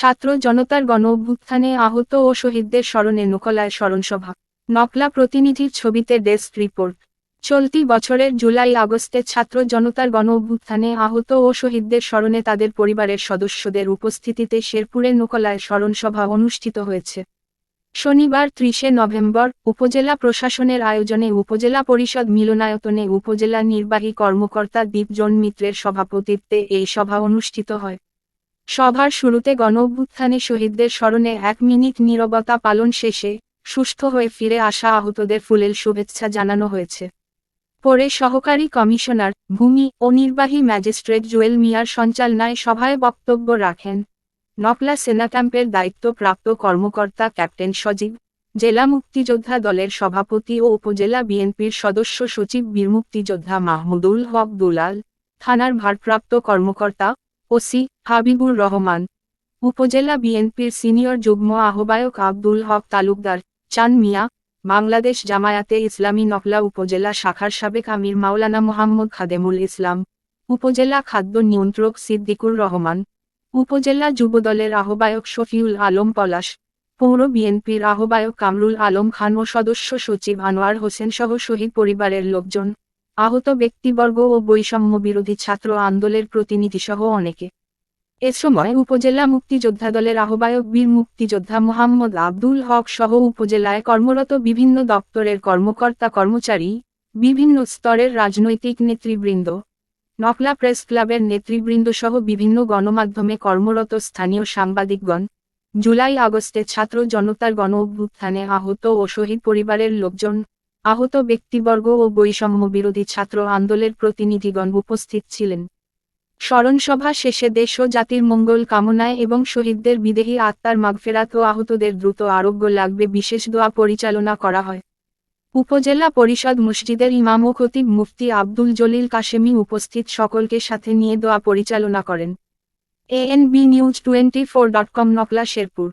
ছাত্র জনতার গণ অভ্যুত্থানে আহত ও শহীদদের স্মরণে নকলায় স্মরণসভা। নকলা প্রতিনিধির ছবিতে ডেস্ক রিপোর্ট। চলতি বছরের জুলাই আগস্টে ছাত্র জনতার গণ অভ্যুত্থানে আহত ও শহীদদের স্মরণে তাদের পরিবারের সদস্যদের উপস্থিতিতে শেরপুরের নকলায় স্মরণসভা অনুষ্ঠিত হয়েছে। শনিবার ত্রিশে নভেম্বর উপজেলা প্রশাসনের আয়োজনে উপজেলা পরিষদ মিলনায়তনে উপজেলা নির্বাহী কর্মকর্তা দীপজন মিত্রের সভাপতিত্বে এই সভা অনুষ্ঠিত হয়। সভার শুরুতে গণ অভ্যুত্থানে শহীদদের স্মরণে এক মিনিট নীরবতা পালন শেষে সুস্থ হয়ে ফিরে আসা আহতদের ফুলেল শুভেচ্ছা জানানো হয়েছে। পরে সহকারী কমিশনার, ভূমি ও নির্বাহী ম্যাজিস্ট্রেট জুয়েল মিয়ার সঞ্চালনায় সভায় বক্তব্য রাখেন। নকলা সেনা ক্যাম্পের দায়িত্বপ্রাপ্ত কর্মকর্তা ক্যাপ্টেন সজীব, জেলা মুক্তিযোদ্ধা দলের সভাপতি ও উপজেলা বিএনপির সদস্য সচিব বীর মুক্তিযোদ্ধা মাহমুদুল হক দুলাল, থানার ভারপ্রাপ্ত কর্মকর্তা ওসি হাবিবুর রহমান, উপজেলা বিএনপির সিনিয়র যুগ্ম আহ্বায়ক আব্দুল হক তালুকদার, চান মিয়া, বাংলাদেশ জামায়াতে ইসলামী নকলা উপজেলা শাখার সাবেক আমির মাওলানা মোহাম্মদ খাদেমুল ইসলাম, উপজেলা খাদ্য নিয়ন্ত্রক সিদ্দিকুর রহমান, উপজেলা যুবদলের আহ্বায়ক শফিউল আলম পলাশ, পৌর বিএনপির আহ্বায়ক কামরুল আলম খান ও সদস্য সচিব আনোয়ার হোসেন সহ শহীদ পরিবারের লোকজন। আহত ব্যক্তিবর্গ ও বৈষম্য বিরোধী ছাত্র আন্দোলনের প্রতিনিধিসহ অনেকে। এ সময় উপজেলা মুক্তিযোদ্ধা দলের আহ্বায়ক বীর মুক্তিযোদ্ধা মোহাম্মদ আব্দুল হক সহ উপজেলায় কর্মরত বিভিন্ন দপ্তরের কর্মকর্তা কর্মচারী, বিভিন্ন স্তরের রাজনৈতিক নেতৃবৃন্দ, নকলা প্রেস ক্লাবের নেতৃবৃন্দ সহ বিভিন্ন গণমাধ্যমে কর্মরত স্থানীয় সাংবাদিকগণ, জুলাই আগস্টে ছাত্র জনতার গণ অভ্যুত্থানে আহত ও শহীদ পরিবারের লোকজন আহত ব্যক্তিবর্গ ও বৈষম্য বিরোধী ছাত্র আন্দোলনের প্রতিনিধিগণ উপস্থিত ছিলেন। স্মরণসভা শেষে দেশ ও জাতির মঙ্গল কামনায় এবং শহীদদের বিদেহী আত্মার মাগফেরাত ও আহতদের দ্রুত আরোগ্য লাগবে বিশেষ দোয়া পরিচালনা করা হয়। উপজেলা পরিষদ মসজিদের ইমাম ও খতিব মুফতি আব্দুল জলিল কাশেমি উপস্থিত সকলকে সাথে নিয়ে দোয়া পরিচালনা করেন। ANB news twenty four dot com Nakla Sherpur.